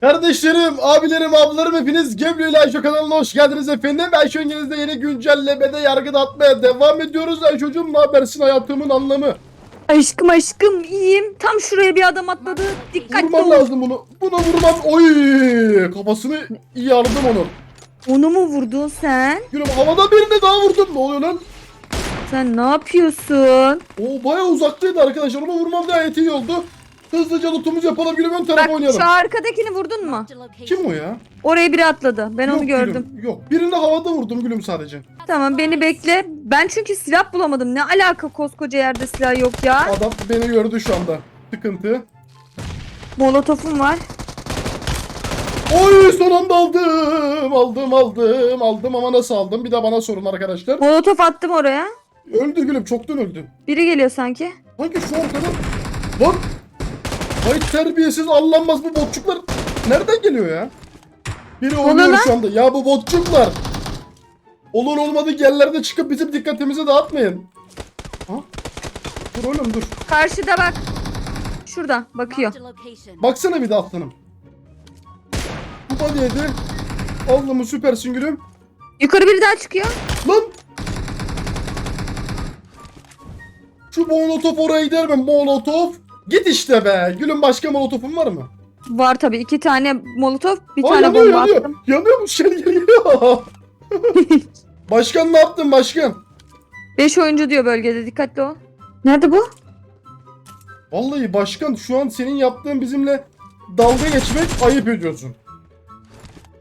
Kardeşlerim, abilerim, ablalarım hepiniz Gebru ile Ayşe kanalına hoş geldiniz efendim. Ayşe İngiliz'de yeni güncellemede yargı dağıtmaya devam ediyoruz. Ayşe'cum ne habersin hayatımın anlamı? Aşkım aşkım iyiyim. Tam şuraya bir adam atladı. Dikkatli Vurmam ol. lazım bunu. Buna vurmam. Oy! Kafasını iyi aldım onun. Onu mu vurdun sen? Gülüm havada birine daha vurdum. Ne oluyor lan? Sen ne yapıyorsun? O bayağı uzaktaydı arkadaşlar. Ona vurmam gayet iyi oldu. Hızlıca lootumuzu yapalım. Gülüm ön tarafa Bak oynayalım. şu arkadakini vurdun mu? Kim o ya? Oraya biri atladı. Ben Yok onu gördüm. Gülüm, yok. Birini havada vurdum gülüm sadece. Tamam beni bekle. Ben çünkü silah bulamadım. Ne alaka koskoca yerde silah yok ya. Adam beni gördü şu anda. Sıkıntı. Molotofum var. Oy son anda aldım. Aldım aldım aldım ama nasıl aldım? Bir de bana sorun arkadaşlar. Molotof attım oraya. Öldü gülüm çoktan öldü. Biri geliyor sanki. Hangi şu ortada? Vay terbiyesiz allanmaz bu botçuklar. Nereden geliyor ya? Biri oluyor oynuyor şu anda. Ya bu botçuklar. Olur olmadık yerlerde çıkıp bizim dikkatimizi dağıtmayın. Ha? Dur oğlum dur. Karşıda bak. Şurada bakıyor. Baksana bir de aslanım. Bu body yedi. Mı süpersin gülüm. Yukarı biri daha çıkıyor. Lan! Şu molotof oraya gider mi? Molotof. Git işte be. Gülüm başka molotofun var mı? Var tabii iki tane molotof, bir Aa, tane yanıyor, bomba yanıyor. attım. Yanıyor bu şey geliyor. başkan ne yaptın başkan? 5 oyuncu diyor bölgede dikkatli ol. Nerede bu? Vallahi başkan şu an senin yaptığın bizimle dalga geçmek ayıp ediyorsun.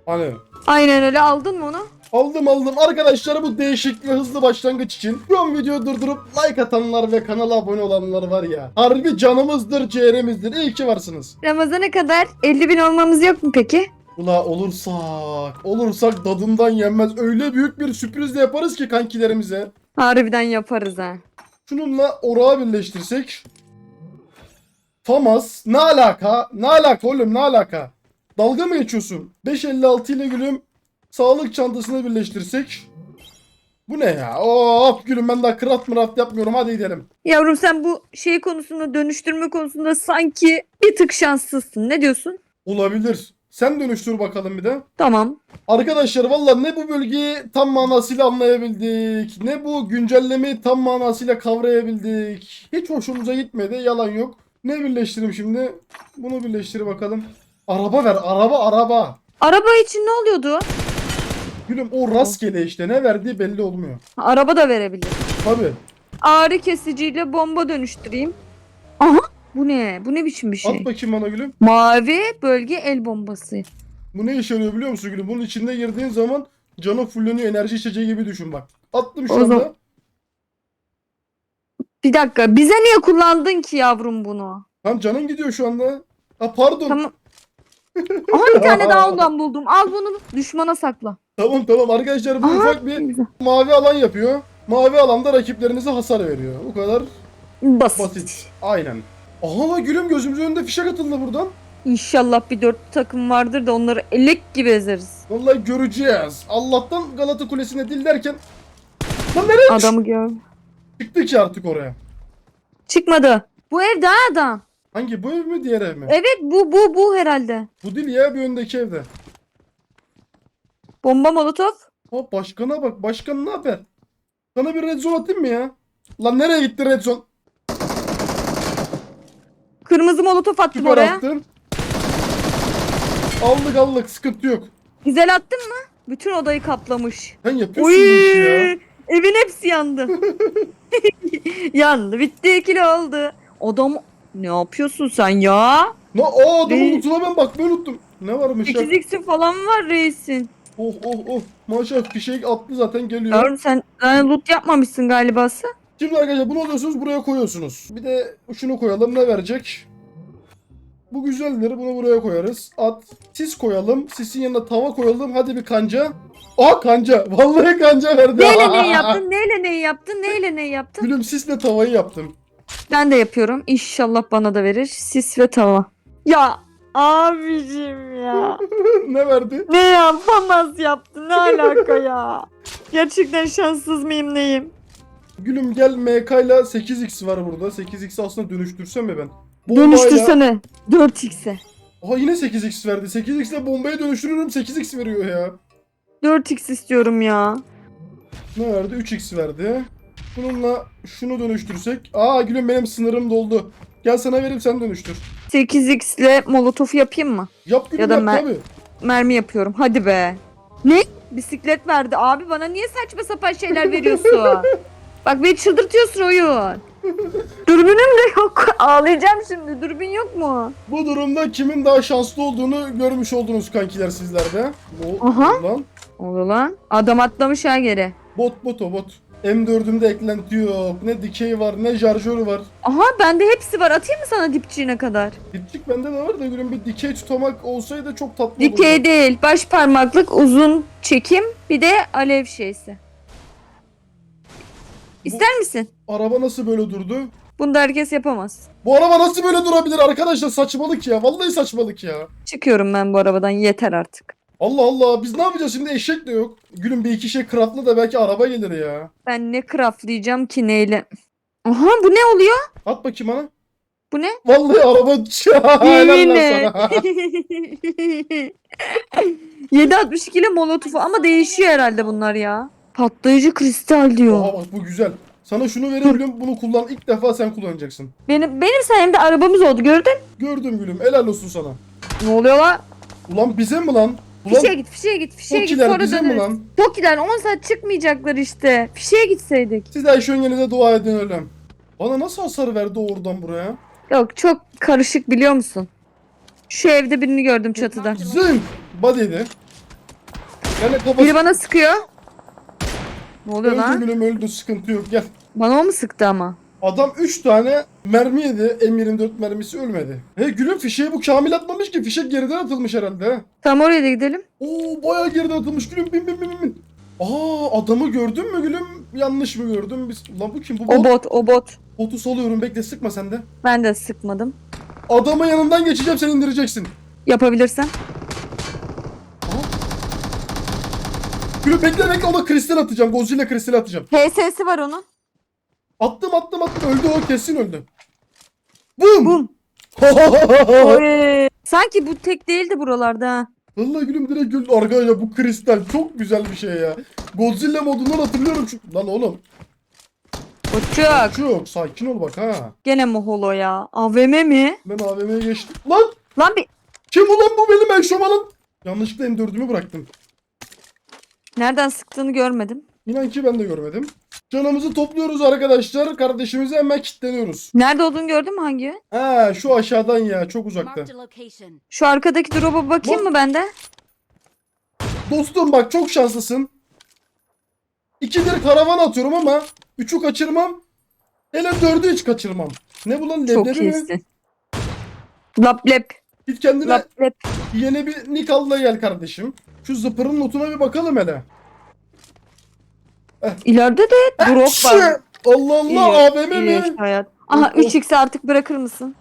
Hani Aynen öyle aldın mı onu? Aldım aldım arkadaşlar bu değişik ve hızlı başlangıç için an videoyu durdurup like atanlar ve kanala abone olanlar var ya. Harbi canımızdır ciğerimizdir iyi ki varsınız. Ramazana kadar 50 bin olmamız yok mu peki? Ula olursak olursak dadından yenmez öyle büyük bir sürpriz de yaparız ki kankilerimize. Harbiden yaparız ha. Şununla orağı birleştirsek. Famas. Ne alaka? Ne alaka oğlum ne alaka? Dalga mı geçiyorsun? 556 ile gülüm sağlık çantasını birleştirsek. Bu ne ya? Hop gülüm ben daha kırat mırat yapmıyorum hadi gidelim. Yavrum sen bu şey konusunda dönüştürme konusunda sanki bir tık şanslısın. Ne diyorsun? Olabilir. Sen dönüştür bakalım bir de. Tamam. Arkadaşlar valla ne bu bölgeyi tam manasıyla anlayabildik. Ne bu güncellemeyi tam manasıyla kavrayabildik. Hiç hoşumuza gitmedi yalan yok. Ne birleştireyim şimdi? Bunu birleştir bakalım. Araba ver araba araba. Araba için ne oluyordu? Gülüm o rastgele işte ne verdiği belli olmuyor. Araba da verebilir. Tabi. Ağrı kesiciyle bomba dönüştüreyim. Aha. Bu ne? Bu ne biçim bir şey? At bakayım bana gülüm. Mavi bölge el bombası. Bu ne işe yarıyor biliyor musun gülüm? Bunun içinde girdiğin zaman canı fulleniyor enerji içeceği gibi düşün bak. Attım şu O anda. zaman- Bir dakika. Bize niye kullandın ki yavrum bunu? Tam canın gidiyor şu anda. Ha pardon. Tamam. Aha bir tane daha ondan buldum. Al bunu düşmana sakla. Tamam tamam arkadaşlar bu Aha, ufak bir Güzel. mavi alan yapıyor. Mavi alanda rakiplerinize hasar veriyor. Bu kadar Basit. basit. Aynen. Aha gülüm gözümüzün önünde fişek atıldı buradan. İnşallah bir dört takım vardır da onları elek gibi ezeriz. Vallahi göreceğiz. Allah'tan Galata Kulesi'ne dil derken Lan nereye Adamı gör. çıktı ki artık oraya? Çıkmadı. Bu ev daha adam. Hangi bu ev mi diğer ev mi? Evet bu bu bu herhalde. Bu dil ya bir öndeki evde. Bomba molotof. Ha başkana bak. Başkan ne haber? Sana bir red zone atayım mı ya? Lan nereye gitti red zone? Kırmızı molotof attım Süper oraya. attın. Aldık aldık sıkıntı yok. Güzel attın mı? Bütün odayı kaplamış. Sen yapıyorsun bu işi ya. Evin hepsi yandı. yandı. Bitti ikili oldu. Adam ne yapıyorsun sen ya? Ne? Aa Reis. lootuna ben bakmayı unuttum. Ne varmış ya? 8x'in falan var reisin. Oh oh oh. Maşallah fişek attı zaten geliyor. Yavrum sen yani loot yapmamışsın galibası. Şimdi arkadaşlar bunu alıyorsunuz buraya koyuyorsunuz. Bir de şunu koyalım ne verecek? Bu güzeldir bunu buraya koyarız. At. Sis koyalım. Sisin yanına tava koyalım. Hadi bir kanca. Aa kanca. Vallahi kanca verdi. Neyle neyi yaptın? Neyle neyi yaptın? Neyle neyi yaptın? Gülüm sisle tavayı yaptım. Ben de yapıyorum. İnşallah bana da verir. Sis ve tava. Ya abicim ya. ne verdi? Ne yapamaz yaptı? Ne alaka ya? Gerçekten şanssız mıyım neyim? Gülüm gel MK ile 8x var burada. 8x aslında dönüştürsem mi ben? Bombayla- Dönüştürsene 4x'e. Aha yine 8x verdi. 8x ile bombaya dönüştürüyorum 8x veriyor ya. 4x istiyorum ya. Ne verdi? 3x verdi. Bununla şunu dönüştürsek. Aa gülüm benim sınırım doldu. Gel sana vereyim sen dönüştür. 8x ile molotofu yapayım mı? Yap gülüm Ya da yap mer- tabii. Mermi yapıyorum. Hadi be. Ne? Bisiklet verdi. Abi bana niye saçma sapan şeyler veriyorsun? Bak beni çıldırtıyorsun oyun. Dürbünüm de yok. Ağlayacağım şimdi. Dürbün yok mu? Bu durumda kimin daha şanslı olduğunu görmüş oldunuz kankiler sizler de. O, Aha. Lan. Olur lan. Adam atlamış ha geri. Bot bot o bot. M4'ümde eklenti yok. Ne dikey var ne şarjörü var. Aha bende hepsi var. Atayım mı sana dipçiğine kadar? Dipçik bende de var da gülüm bir dikey tutamak olsaydı çok tatlı olurdu. Dikey değil. Baş parmaklık uzun çekim. Bir de alev şeysi. İster misin? Araba nasıl böyle durdu? Bunu da herkes yapamaz. Bu araba nasıl böyle durabilir arkadaşlar? Saçmalık ya. Vallahi saçmalık ya. Çıkıyorum ben bu arabadan. Yeter artık. Allah Allah. Biz ne yapacağız şimdi? Eşek de yok. Gülüm bir iki şey craftla da belki araba gelir ya. Ben ne craftlayacağım ki neyle? Aha bu ne oluyor? At bakayım bana. Bu ne? Vallahi araba Helal lan sana. 7.62 ile molotofu ama değişiyor herhalde bunlar ya. Patlayıcı kristal diyor. Aha bak bu güzel. Sana şunu verebilirim. Bunu kullan. İlk defa sen kullanacaksın. Benim benim sayemde arabamız oldu gördün? Gördüm gülüm. Helal olsun sana. Ne oluyor lan? Ulan bize mi lan? Ulan Fişeye git, fişeye git, fişeye git. Tokiler Sonra bize mi döneriz. lan? Tokiler 10 saat çıkmayacaklar işte. Fişeye gitseydik. Siz Ayşe Öngen'e dua edin öyle. Bana nasıl hasar verdi o oradan buraya? Yok çok karışık biliyor musun? Şu evde birini gördüm çatıda. Zınk! Body'di. Yani Biri kafası bana sıkıyor. Ne oluyor öldü lan? gülüm öldü sıkıntı yok gel. Bana o mu sıktı ama? Adam 3 tane mermi yedi. M24 mermisi ölmedi. He gülüm fişeği bu Kamil atmamış ki. Fişek geriden atılmış herhalde. he. Tamam oraya da gidelim. Oo bayağı geride atılmış gülüm. Bin bin bin bin, bin. Aa adamı gördün mü gülüm? Yanlış mı gördüm? Biz... Lan bu kim? Bu O bot. bot, o bot. Botu salıyorum bekle sıkma sen de. Ben de sıkmadım. Adamın yanından geçeceğim sen indireceksin. Yapabilirsen. Gülüm bekle bekle ona kristal atacağım. Godzilla kristal atacağım. HS'si var onun. Attım attım attım öldü o kesin öldü. Bum. Bum. Oy. Sanki bu tek değildi buralarda ha. Vallahi gülüm direkt güldü. Arkadaşlar bu kristal çok güzel bir şey ya. Godzilla modundan hatırlıyorum şu. Lan oğlum. Uçak. Çok sakin ol bak ha. Gene mi holo ya? AVM mi? Ben AVM'ye geçtim. Lan Lan bir... kim ulan bu benim eşofmanım? Yanlışlıkla M4'ümü bıraktım. Nereden sıktığını görmedim. İnan ki ben de görmedim. Canımızı topluyoruz arkadaşlar. Kardeşimize hemen kilitleniyoruz. Nerede olduğunu gördün mü hangi? Ha şu aşağıdan ya çok uzakta. Marked a location. Şu arkadaki drop'a bakayım Bak. mı ben de? Dostum bak çok şanslısın. İkidir karavan atıyorum ama üçü kaçırmam. Hele dördü hiç kaçırmam. Ne bu lan Çok leblebi mi? iyisin. Lap lep. Git kendine Lap lep. yeni bir nick al da gel kardeşim. Şu zıpırın notuna bir bakalım hele. İleride de drop var. Allah İyi, Allah AVM iyi mi? yaşa hayat. Aha Oh, oh. 3x'i artık bırakır mısın?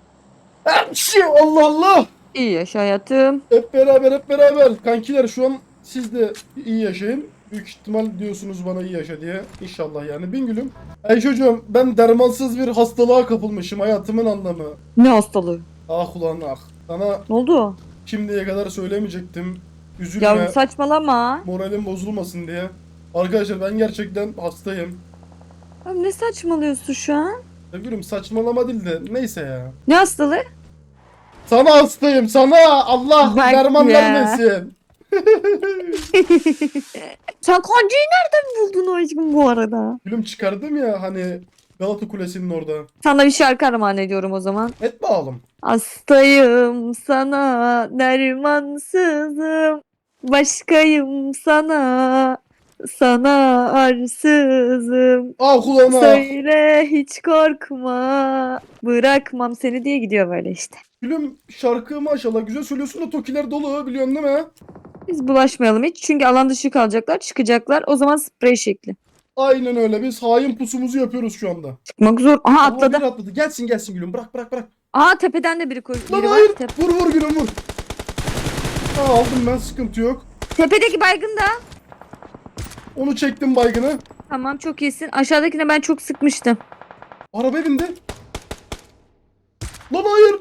Hapşi, Allah Allah. İyi yaşa hayatım. Hep beraber hep beraber. Kankiler şu an siz de iyi yaşayın. Büyük ihtimal diyorsunuz bana iyi yaşa diye. İnşallah yani. Bingül'üm. Ey çocuğum ben dermansız bir hastalığa kapılmışım hayatımın anlamı. Ne hastalığı? Ah ulan ah. Sana Ne oldu? şimdiye kadar söylemeyecektim. Üzülme. Yavrum saçmalama. Moralim bozulmasın diye. Arkadaşlar ben gerçekten hastayım. Abi ne saçmalıyorsun şu an? Sevgilim saçmalama değil de neyse ya. Ne hastalığı? Sana hastayım sana Allah Bak derman ya. vermesin. Sen kancayı nereden buldun aşkım bu arada? Gülüm çıkardım ya hani Galata Kulesi'nin orada. Sana bir şarkı armağan ediyorum o zaman. Et bağalım. Hastayım sana dermansızım Başkayım sana sana arsızım Ah kulağına. Söyle hiç korkma Bırakmam seni diye gidiyor böyle işte. Gülüm şarkı maşallah güzel söylüyorsun da tokiler dolu biliyorsun değil mi? Biz bulaşmayalım hiç çünkü alan dışı kalacaklar çıkacaklar o zaman sprey şekli. Aynen öyle biz hain pusumuzu yapıyoruz şu anda. Çıkmak zor. Aha Aa, atladı. biri atladı. Gelsin gelsin gülüm bırak bırak bırak. Aha tepeden de biri, koy- Lan biri var. hayır Tep- vur vur gülüm vur. Aa, aldım ben sıkıntı yok. Tepedeki baygın da. Onu çektim baygını. Tamam çok iyisin. Aşağıdakine ben çok sıkmıştım. Araba bindi. Lan hayır.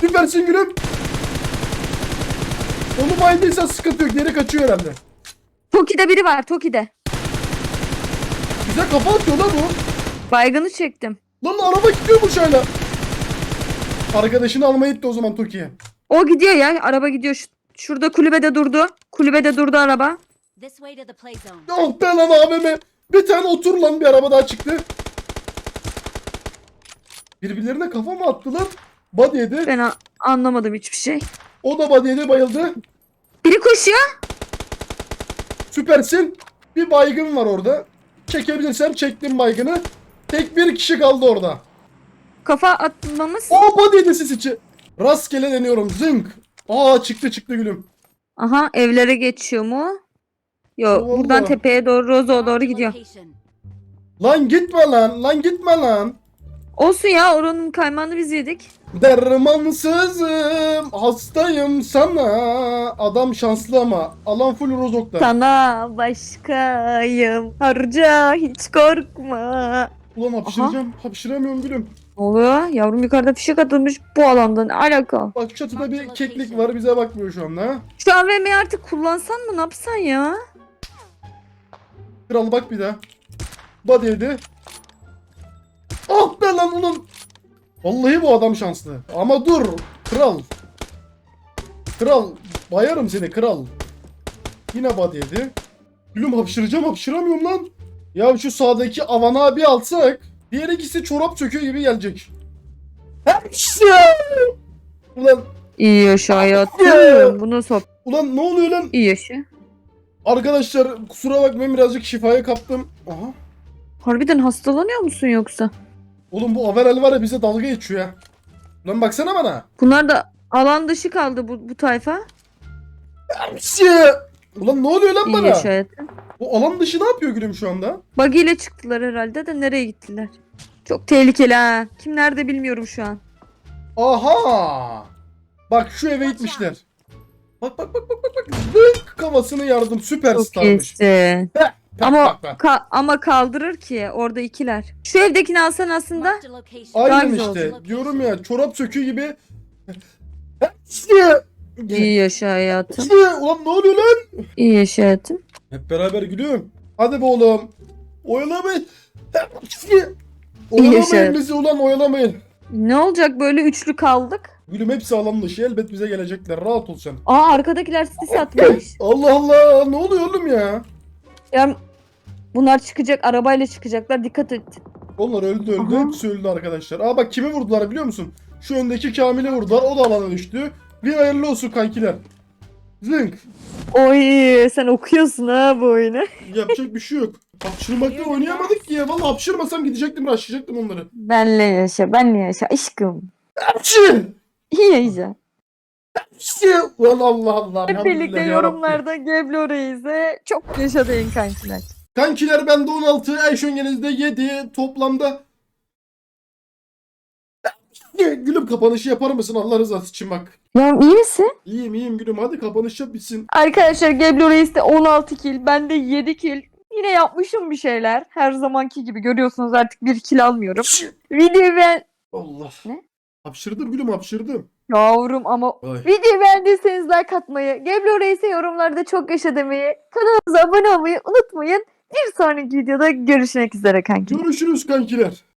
Süpersin gülüm. Onu baydıysa sıkıntı yok. Geri kaçıyor herhalde. Toki'de biri var Toki'de. Bize kafa atıyor lan bu. Baygını çektim. Lan araba gidiyormuş hala. Arkadaşını almaya gitti o zaman Toki'ye. O gidiyor ya araba gidiyor. Şu- şurada kulübede durdu. Kulübede durdu araba. Oh be lan abime. Bir tane otur lan bir araba daha çıktı. Birbirlerine kafa mı attılar? Body yedi. Ben a- anlamadım hiçbir şey. O da body yedi bayıldı. Biri koşuyor. Süpersin. Bir baygın var orada. Çekebilirsem çektim baygını. Tek bir kişi kaldı orada. Kafa atmamız. O body yedi sis içi. Rastgele deniyorum. Zınk. Aa çıktı çıktı gülüm. Aha evlere geçiyor mu? Yok Vallahi. buradan tepeye doğru Rozo'ya doğru gidiyor. Lan gitme lan. Lan gitme lan. Olsun ya oranın kaymağını biz yedik. Dermansızım, hastayım sana. Adam şanslı ama. Alan full rozokta. Sana başkayım harca hiç korkma. Ulan hapşıracağım. Hapşıramıyorum gülüm. Ne oluyor? Yavrum yukarıda fişek atılmış bu alanda ne alaka? Bak çatıda bir keklik var bize bakmıyor şu anda. ha. Şu AVM'yi artık kullansan mı ne yapsan ya? Kral bak bir daha. Body yedi. Ah be lan ulan. Vallahi bu adam şanslı. Ama dur. Kral. Kral. Bayarım seni kral. Yine body yedi. Gülüm hapşıracağım hapşıramıyorum lan. Ya şu sağdaki avana bir alsak. Diğer ikisi çorap çöküyor gibi gelecek. Ulan, İyi yaşa hayatım. Bunu sop. ulan ne oluyor lan? İyi yaşa. Arkadaşlar kusura bakmayın birazcık şifaya kaptım. Aha. Harbiden hastalanıyor musun yoksa? Oğlum bu Averel var ya bize dalga geçiyor ya. Lan baksana bana. Bunlar da alan dışı kaldı bu, bu tayfa. Ulan ne oluyor lan İyi bana? yaşa hayatım. Bu alan dışı ne yapıyor gülüm şu anda? Buggy ile çıktılar herhalde de nereye gittiler? Çok tehlikeli ha. Kim nerede bilmiyorum şu an. Aha! Bak şu eve gitmişler. Bak bak bak bak bak bak. Zınk kafasını yardım Çok süperstarmış. iyisin. Bak, Ama bak, bak. ka- ama kaldırır ki orada ikiler. Şu evdekini alsan aslında. Aynen güzel işte. oldu. Diyorum ya çorap söküğü gibi. Hapşı! İyi yaşa hayatım. Hapşı! Ulan ne oluyor lan? İyi yaşa hayatım. Hep beraber gülüyorum. Hadi be oğlum. Oyalamayın. Oyalamayın bizi ulan oyalamayın. Ne olacak böyle üçlü kaldık? Gülüm hepsi alan dışı elbet bize gelecekler. Rahat ol sen. Aa arkadakiler sis atmış. Allah Allah ne oluyor oğlum ya? ya bunlar çıkacak arabayla çıkacaklar dikkat et. Onlar öldü öldü. Aha. Hepsi öldü arkadaşlar. Aa bak kimi vurdular biliyor musun? Şu öndeki Kamil'i vurdular. O da alana düştü. Bir hayırlı olsun kankiler. Zınk. Oy sen okuyorsun ha bu oyunu. Yapacak bir şey yok. Hapşırmaktan oynayamadık ki ya. Vallahi hapşırmasam gidecektim rushlayacaktım onları. Benle yaşa benle yaşa aşkım. Hapşır! İyi yaşa. Hapşır! Ulan Allah Allah. Hep birlikte yorumlarda Geblo Reis'e çok yaşa deyin kankiler. Kankiler bende 16, Ayşöngeniz'de 7 toplamda. Gülüm kapanışı yapar mısın Allah rızası için bak. Ya iyi misin? İyiyim iyiyim gülüm hadi kapanış yap bitsin. Arkadaşlar Geblo Reis'te 16 kill, bende 7 kill. Yine yapmışım bir şeyler. Her zamanki gibi görüyorsunuz artık bir kill almıyorum. Videoyu ben... Allah. Ne? Hapşırdım gülüm hapşırdım. Yavrum ama Ay. videoyu beğendiyseniz like atmayı, Geblo Reis'e yorumlarda çok yaşa demeyi, kanalımıza abone olmayı unutmayın. Bir sonraki videoda görüşmek üzere kanki. Görüşürüz kankiler.